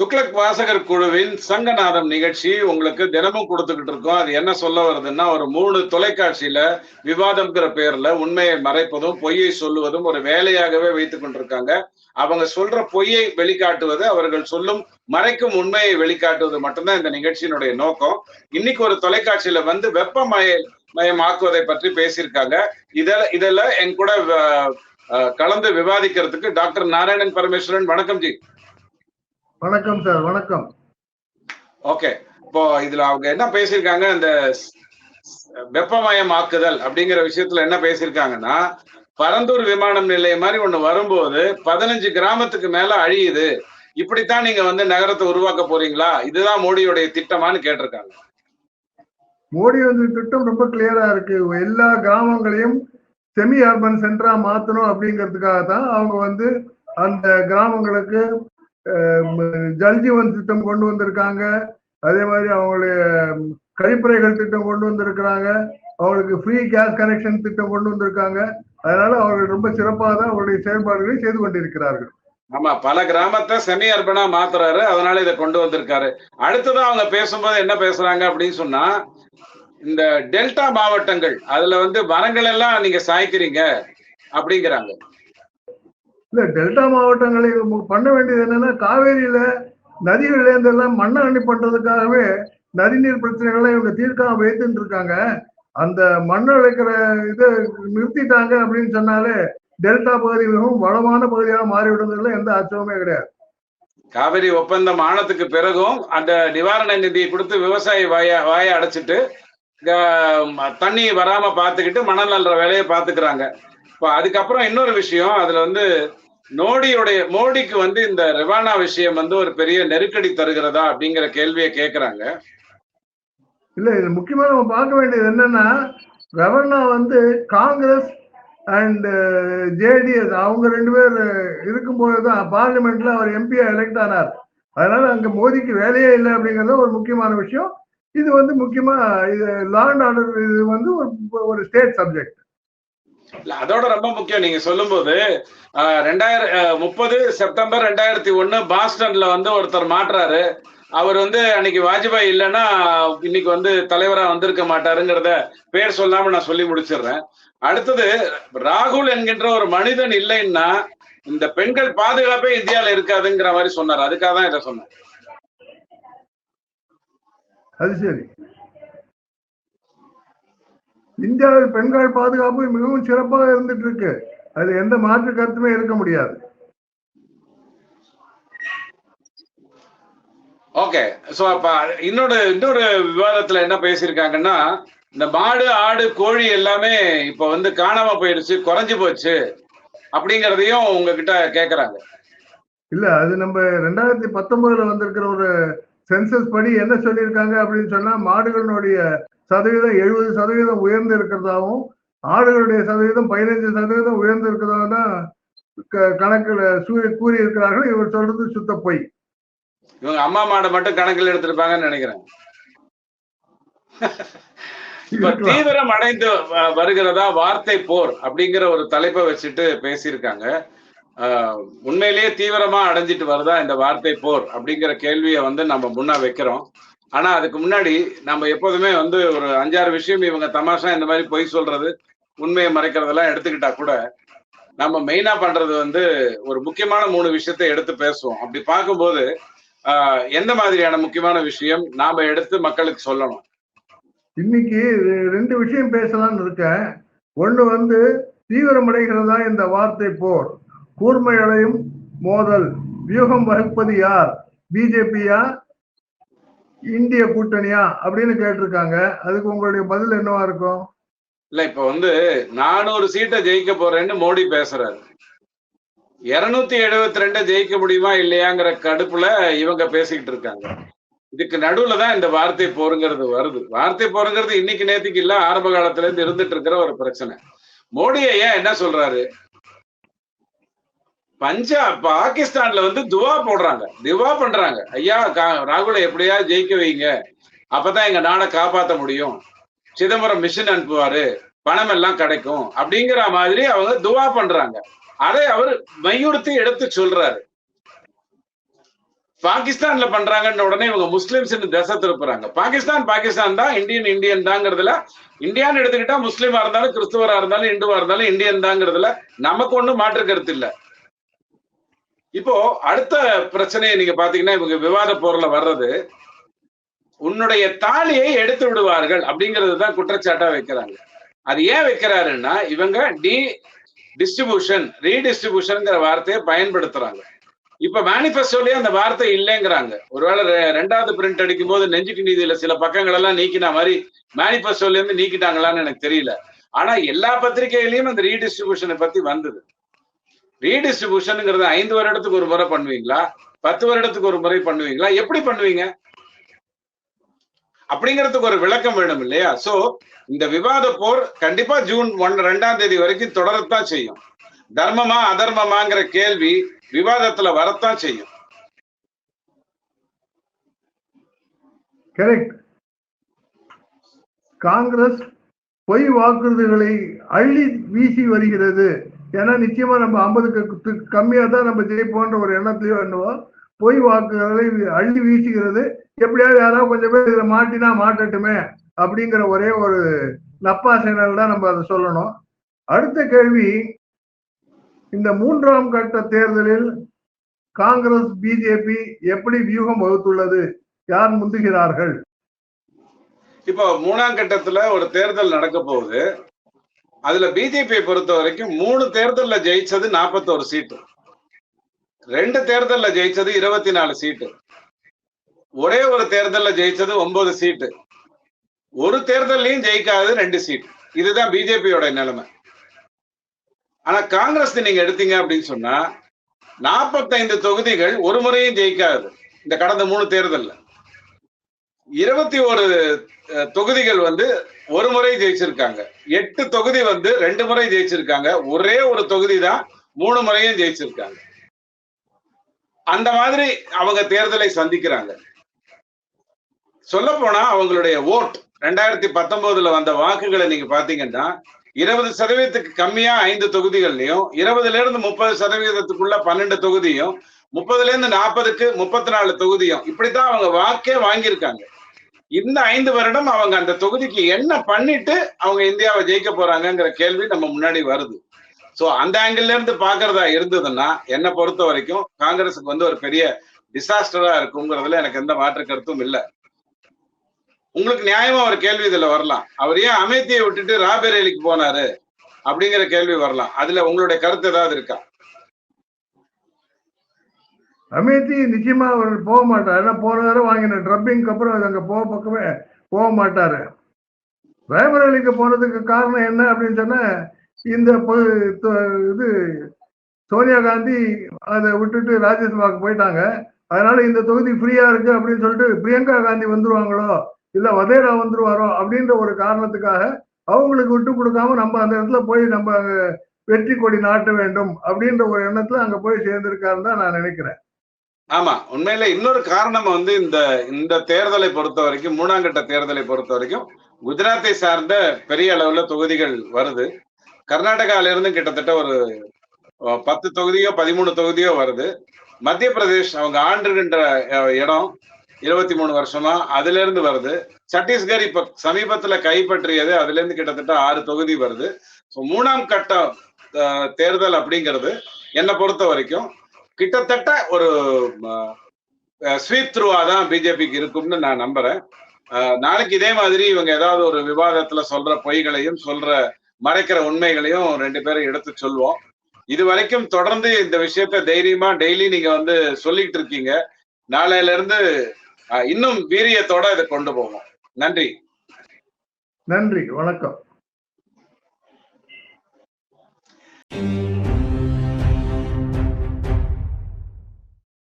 துக்ளக் வாசகர் குழுவின் சங்கநாதம் நிகழ்ச்சி உங்களுக்கு தினமும் கொடுத்துக்கிட்டு இருக்கோம். அது என்ன சொல்ல வருதுன்னா ஒரு மூணு தொலைக்காட்சியில விவாதம்ங்கிற பேர்ல உண்மையை மறைப்பதும் பொய்யை சொல்லுவதும் ஒரு வேலையாகவே வைத்துக் கொண்டிருக்காங்க. அவங்க சொல்ற பொய்யை வெளிக்காட்டுவது அவர்கள் சொல்லும் மறைக்கும் உண்மையை வெளிக்காட்டுவது மட்டும்தான் இந்த நிகழ்ச்சியினுடைய நோக்கம். இன்னைக்கு ஒரு தொலைக்காட்சியில வந்து வெப்பமய மயமாக்குவதை பற்றி பேசியிருக்காங்க. இதில் இதெல்லாம் என் கூட கலந்து விவாதிக்கிறதுக்கு டாக்டர் நாராயணன் பரமேஸ்வரன். வணக்கம் ஜி. வணக்கம் சார் வணக்கம். ஓகே இப்போ இதுல அவங்க என்ன பேசியிருக்காங்க இந்த ஸ்- வெப்பமயமாக்குதல் அப்படிங்கிற விஷயத்துல என்ன பேசியிருக்காங்கன்னா பரந்தூர் விமானம் நிலையம் மாதிரி ஒண்ணு வரும்போது பதினஞ்சு கிராமத்துக்கு மேல அழியுது. இப்படித்தான் நீங்க வந்து நகரத்தை உருவாக்க போறீங்களா? இதுதான் மோடியுடைய திட்டமான்னு கேட்டிருக்காங்க. மோடி வந்து திட்டம் ரொம்ப கிளியரா இருக்கு. எல்லா கிராமங்களையும் செமி அர்பன் சென்டரா மாத்தணும் அப்படிங்கிறதுக்காக தான் அவங்க வந்து அந்த கிராமங்களுக்கு ஜல்ஜீவன் திட்டம் கொண்டு வந்திருக்காங்க. அதே மாதிரி அவங்களுடைய கழிப்பறைகள் திட்டம் கொண்டு வந்திருக்கிறாங்க. அவங்களுக்கு ஃப்ரீ கேஸ் கனெக்ஷன் திட்டம் கொண்டு வந்திருக்காங்க. அதனால அவர்கள் ரொம்ப சிறப்பாக தான் அவருடைய செயல்பாடுகளை செய்து கொண்டிருக்கிறார்கள். ஆமா பல கிராமத்தை செமி அர்பனா மாத்துறாரு. அதனால இதை கொண்டு வந்திருக்காரு. அடுத்ததா அவங்க பேசும்போது என்ன பேசுறாங்க அப்படின்னு சொன்னா இந்த டெல்டா மாவட்டங்கள் அதுல வந்து மரங்கள் எல்லாம் நீங்க சாய்க்கிறீங்க அப்படிங்கிறாங்க. இல்ல டெல்டா மாவட்டங்களை பண்ண வேண்டியது என்னன்னா காவேரியில நதிகள்ல எல்லாம் மண்ணை அணி பண்றதுக்காகவே நதிநீர் பிரச்சனைகளை இவங்க தீர்க்காம வைத்துட்டு இருக்காங்க. அந்த மண்ணை அழைக்கிற இதை நிறுத்திட்டாங்க அப்படின்னு சொன்னாலே டெல்டா பகுதி மிகவும் வளமான பகுதியாக மாறிவிடுறதுல எந்த அச்சமுமே கிடையாது. காவிரி ஒப்பந்தம் ஆனதுக்கு பிறகும் அந்த நிவாரண நிதியை கொடுத்து விவசாயி வாய வாயை அடைச்சிட்டு தண்ணி வராம பாத்துக்கிட்டு மணல் அள்ளுற வேலையை பாத்துக்கிறாங்க அதுக்கப்புறம் இன்னொரு விஷயம் அதுல வந்து மோடியுடைய மோடிக்கு வந்து இந்த ரெவானா விஷயம் வந்து ஒரு பெரிய நெருக்கடி தருகிறதா அப்படிங்கிற கேள்வியை கேட்கிறாங்க இல்ல இது முக்கியமா நம்ம பார்க்க வேண்டியது என்னன்னா ரெவன்னா வந்து காங்கிரஸ் அண்ட் uh, ஜேடிஎஸ் அவங்க ரெண்டு பேர் இருக்கும்போது தான் பார்லிமெண்ட்ல அவர் எம்பியா எலெக்ட் ஆனார். அதனால அங்க மோடிக்கு வேலையே இல்லை அப்படிங்கிறது ஒரு முக்கியமான விஷயம். இது வந்து முக்கியமா இது லாண்ட் ஆர்டர் இது வந்து ஒரு ஒரு ஸ்டேட் சப்ஜெக்ட் அதோட ரொம்ப முக்கியம். நீங்க சொல்லும்போது ஆஹ், ரெண்டாயிரம் முப்பது செப்டம்பர் ரெண்டாயிரத்தி ஒண்ணு பாஸ்டன்ல வந்து ஒருத்தர் மாட்டுறாரு அவர் வந்து அன்னைக்கு வாஜ்பாய் இல்லைன்னா இன்னைக்கு வந்து தலைவரா வந்திருக்க மாட்டாருங்கிறத பேர் சொல்லாம நான் சொல்லி முடிச்சிடுறேன். அடுத்தது ராகுல் என்கின்ற ஒரு மனிதன் இல்லைன்னா இந்த பெண்கள் பாதுகாப்பே இந்தியால இருக்காதுங்கிற மாதிரி சொன்னார். அதுக்காக தான் இதை சொன்னேன். அது சரி. இந்தியாவில் பெண்கள் பாதுகாப்பு மிகவும் சிறப்பாக இருந்துட்டு இருக்கு அது எந்த மாற்று கருத்துமே இருக்க முடியாது. ஓகே சோ அப்ப இன்னொரு இன்னொரு விவாதத்துல என்ன பேசியிருக்காங்கன்னா இந்த மாடு ஆடு கோழி எல்லாமே இப்ப வந்து காணாம போயிடுச்சு குறைஞ்சு போச்சு அப்படிங்கறதையும் உங்ககிட்ட கேக்குறாங்க. இல்ல அது நம்ம ரெண்டாயிரத்தி பத்தொன்பதுல வந்திருக்கிற ஒரு சென்சஸ் படி என்ன சொல்லியிருக்காங்க அப்படின்னு சொன்னா மாடுகளினுடைய சதவீதம் எழுபது சதவீதம் உயர்ந்து இருக்கிறதாவும் ஆடுகளுடைய சதவீதம் பதினைஞ்சு சதவீதம் உயர்ந்து இருக்கிறதாக தான் கணக்குல சூ- கூறி இருக்கிறார்கள் இவர் சொல்றது சுத்த பொய். இவங்க அம்மா மாடை மட்டும் கணக்கில் எடுத்திருப்பாங்கன்னு நினைக்கிறேன். தீவிரம் அடைந்து வருகிறதா வார்த்தை போர் அப்படிங்கிற ஒரு தலைப்பை வச்சுட்டு பேசியிருக்காங்க. ஆஹ், உண்மையிலேயே தீவிரமா அடைஞ்சிட்டு வருதா இந்த வார்த்தை போர் அப்படிங்கிற கேள்வியை வந்து நம்ம முன்னா வைக்கிறோம். ஆனா அதுக்கு முன்னாடி நம்ம எப்போதுமே வந்து ஒரு அஞ்சாறு விஷயம் இவங்க தமாஷா இந்த மாதிரி பொய் சொல்றது உண்மையை மறைக்கிறதெல்லாம் எடுத்துக்கிட்டா கூட நம்ம மெயினா பண்றது வந்து ஒரு முக்கியமான மூணு விஷயத்த எடுத்து பேசுவோம். அப்படி பார்க்கும்போது ஆஹ், எந்த மாதிரியான முக்கியமான விஷயம் நாம எடுத்து மக்களுக்கு சொல்லணும்? இன்னைக்கு ரெ- ரெண்டு விஷயம் பேசலாம்னு இருக்கேன். ஒண்ணு வந்து தீவிரமடைகிறதா இந்த வார்த்தை போர்? கூர்மையடையும் மோதல். வியூகம் வகுப்பது யார்? பிஜேபியா? இந்திய கூட்டணியா அப்படின்னு கேட்டிருக்காங்க. அதுக்கு உங்களுடைய பதில் என்னவா இருக்கும்? இல்ல இப்ப வந்து நானூறு சீட்டை ஜெயிக்க போறேன்னு மோடி பேசுறாரு. இருநூத்தி எழுபத்தி ரெண்டை ஜெயிக்க முடியுமா இல்லையாங்கிற கடுப்புல இவங்க பேசிக்கிட்டு இருக்காங்க. இதுக்கு நடுவுல தான் இந்த வார்த்தை போருங்கிறது வருது. வார்த்தை போருங்கிறது இன்னைக்கு நேத்துக்கு இல்ல ஆரம்ப காலத்துல இருந்து இருந்துட்டு இருக்கிற ஒரு பிரச்சனை. மோடி ஐயா என்ன சொல்றாரு? பஞ்சாப் பாகிஸ்தான்ல வந்து துவா போடுறாங்க. துவா பண்றாங்க. ஐயா கா- ராகுலை எப்படியா ஜெயிக்க வைங்க? அப்பதான் எங்க நாடை காப்பாத்த முடியும். சிதம்பரம் மிஷின் அனுப்புவாரு. பணம் எல்லாம் கிடைக்கும். அப்படிங்கிற மாதிரி அவங்க துவா பண்றாங்க. அதை அவர் வலியுறுத்தி எடுத்து சொல்றாரு. பாகிஸ்தான்ல பண்றாங்கன்ற உடனே இவங்க முஸ்லிம்ஸ் தசை திருப்புறாங்க. பாகிஸ்தான் பாகிஸ்தான் தான் இந்தியன் இந்தியன் தாங்கிறதுல இந்தியான்னு எடுத்துக்கிட்டா முஸ்லீமா இருந்தாலும் கிறிஸ்துவரா இருந்தாலும் இந்துவா இருந்தாலும் இந்தியன் தாங்கிறதுல நமக்கு ஒண்ணும் மாற்று கருத்து இல்ல. இப்போ அடுத்த பிரச்சனையை நீங்க பாத்தீங்கன்னா இவங்க விவாத போர்ல வர்றது உன்னுடைய தாலியை எடுத்து விடுவார்கள் அப்படிங்கிறது தான் குற்றச்சாட்டா வைக்கிறாங்க. அது ஏன் வைக்கிறாருன்னா இவங்க டி டிஸ்ட்ரிபியூஷன் ரீடிஸ்ட்ரிபியூஷன்ங்கிற வார்த்தையை பயன்படுத்துறாங்க. இப்ப மேனிபெஸ்டோலயே அந்த வார்த்தை இல்லைங்கிறாங்க. ஒருவேளை ரெண்டாவது பிரிண்ட் அடிக்கும் போது நெஞ்சுக்கு நீதியில சில பக்கங்கள் எல்லாம் நீக்கின மாதிரி மேனிபெஸ்டோல இருந்து நீக்கிட்டாங்களான்னு எனக்கு தெரியல. ஆனா எல்லா பத்திரிகையிலயும் அந்த ரீடிஸ்ட்ரிபியூஷனை பத்தி வந்தது. ரீடிஸ்ட்ரிபியூஷனுங்கிறது ஐந்து வருடத்துக்கு ஒரு முறை பண்ணுவீங்களா? பத்து வருடத்துக்கு ஒரு முறை பண்ணுவீங்களா? எப்படி பண்ணுவீங்க? அப்படிங்கிறதுக்கு ஒரு விளக்கம் வேணும் இல்லையா? சோ இந்த விவாத போர் கண்டிப்பா ஜூன் ஒன் ரெண்டாம் தேதி வரைக்கும் தொடரத்தான் செய்யும். தர்மமா அதர்மமாங்கிற கேள்வி விவாதத்துல வரத்தான் செய்யும். கரெக்ட் காங்கிரஸ் பொய் வாக்குறுதிகளை அள்ளி வீசி வருகிறது. ஏன்னா நிச்சயமா நம்ம ஐம்பதுக்கு கம்மியா தான் நம்ம ஜெயிப்போன்ற ஒரு எண்ணத்திலயோ என்னவோ பொய் வாக்குகளை அள்ளி வீசுகிறது. எப்படியாவது யாராவது கொஞ்சம் பேர் இதுல மாட்டினா மாட்டட்டுமே அப்படிங்கிற ஒரே ஒரு நப்பாசைனால் தான் நம்ம அதை சொல்லணும். அடுத்த கேள்வி இந்த மூன்றாம் கட்ட தேர்தலில் காங்கிரஸ் பிஜேபி எப்படி வியூகம் வகுத்துள்ளது? யார் முந்துகிறார்கள்? இப்போ மூணாம் கட்டத்துல ஒரு தேர்தல் நடக்க போகுது அதுல பிஜேபியை பொறுத்த வரைக்கும் மூணு தேர்தல்ல ஜெயிச்சது நாற்பத்தோரு சீட்டு. ரெண்டு தேர்தல்ல ஜெயிச்சது இருபத்தி நாலு சீட்டு. ஒரே ஒரு தேர்தல்ல ஜெயிச்சது ஒன்பது சீட்டு. ஒரு தேர்தல்லையும் ஜெயிக்காதது ரெண்டு சீட் இதுதான் பிஜேபியோட நிலைமை. ஆனா காங்கிரஸ் நீங்க எடுத்தீங்க அப்படின்னு சொன்னா நாற்பத்தைந்து தொகுதிகள் ஒரு முறையும் ஜெயிக்காது. இந்த கடந்த மூணு தேர்தல்ல. இருபத்தி ஒரு தொகுதிகள் வந்து ஒரு முறை ஜெயிச்சிருக்காங்க. எட்டு தொகுதி வந்து ரெண்டு முறை ஜெயிச்சிருக்காங்க. ஒரே ஒரு தொகுதி தான் மூணு முறையும் ஜெயிச்சிருக்காங்க. அந்த மாதிரி அவங்க தேர்தலை சந்திக்கிறாங்க. சொல்ல போனா அவங்களுடைய ஓட் ரெண்டாயிரத்தி பத்தொன்பதுல வந்த வாக்குகளை நீங்க பாத்தீங்கன்னா இருபது சதவீதத்துக்கு கம்மியா ஐந்து தொகுதிகள்லயும் இருபதுல இருந்து முப்பது சதவீதத்துக்குள்ள பன்னெண்டு தொகுதியும் முப்பதுல இருந்து நாற்பதுக்கு முப்பத்தி நாலு தொகுதியும் இப்படித்தான் அவங்க வாக்கே வாங்கியிருக்காங்க. இந்த ஐந்து வருடம் அவங்க அந்த தொகுதிக்கு என்ன பண்ணிட்டு அவங்க இந்தியாவை ஜெயிக்க போறாங்கங்கிற கேள்வி நம்ம முன்னாடி வருது. சோ அந்த ஆங்கிள் இருந்து பாக்குறதா இருந்ததுன்னா என்னை பொறுத்த வரைக்கும் காங்கிரஸுக்கு வந்து ஒரு பெரிய டிசாஸ்டரா இருக்குங்கிறதுல எனக்கு எந்த மாற்று கருத்தும் இல்லை. உங்களுக்கு நியாயமா ஒரு கேள்வி இதுல வரலாம். அவர் ஏன் அமேத்தியை விட்டுட்டு ராபேரேலிக்கு போனாரு? அப்படிங்கிற கேள்வி வரலாம். அதுல உங்களுடைய கருத்து ஏதாவது இருக்கா? அமேத்தி நிச்சயமா அவர் போக மாட்டார். ஏன்னா போன தடவை வாங்கின ட்ரப்பிங்க்கு அப்புறம் அது அங்கே போக பக்கமே போக மாட்டார். ரேபரேலிக்கு போனதுக்கு காரணம் என்ன அப்படின்னு சொன்னால் இந்த இது சோனியா காந்தி அதை விட்டுட்டு ராஜ்யசபாவுக்கு போயிட்டாங்க. அதனால இந்த தொகுதி ஃப்ரீயா இருக்கு அப்படின்னு சொல்லிட்டு பிரியங்கா காந்தி வந்துருவாங்களோ இல்லை வதேரா வந்துருவாரோ அப்படின்ற ஒரு காரணத்துக்காக அவங்களுக்கு விட்டு கொடுக்காம நம்ம அந்த இடத்துல போய் நம்ம வெற்றி கொடி நாட்ட வேண்டும் அப்படின்ற ஒரு எண்ணத்துல அங்க போய் சேர்ந்திருக்காருன்னு தான் நான் நினைக்கிறேன். ஆமா உண்மையில இன்னொரு காரணம் வந்து இந்த இந்த தேர்தலை பொறுத்த வரைக்கும் மூணாம் கட்ட தேர்தலை பொறுத்த வரைக்கும் குஜராத்தை சார்ந்த பெரிய அளவுல தொகுதிகள் வருது. கர்நாடகால இருந்து கிட்டத்தட்ட ஒரு பத்து தொகுதியோ பதிமூணு தொகுதியோ வருது. மத்திய பிரதேஷ் அவங்க ஆண்டுகின்ற இடம் இருபத்தி மூணு வருஷமா அதுல இருந்து வருது. சத்தீஸ்கர் இப்ப சமீபத்துல கைப்பற்றியது அதுல இருந்து கிட்டத்தட்ட ஆறு தொகுதி வருது. ஸோ மூணாம் கட்ட தேர்தல் அப்படிங்கிறது என்னை பொறுத்த வரைக்கும் கிட்டத்தட்ட ஒரு ஸ்வீப் த்ரூவா தான் பிஜேபிக்கு இருக்கும்னு நான் நம்புறேன். நாளைக்கு இதே மாதிரி இவங்க ஏதாவது ஒரு விவாதத்துல சொல்ற பொய்களையும் சொல்ற மறைக்கிற உண்மைகளையும் ரெண்டு பேரும் எடுத்து சொல்வோம். இது வரைக்கும் தொடர்ந்து இந்த விஷயத்த தைரியமா டெய்லி நீங்க வந்து சொல்லிட்டு இருக்கீங்க. நாளையில இருந்து இன்னும் வீரியத்தோட இதை கொண்டு போவோம். நன்றி. நன்றி. வணக்கம்.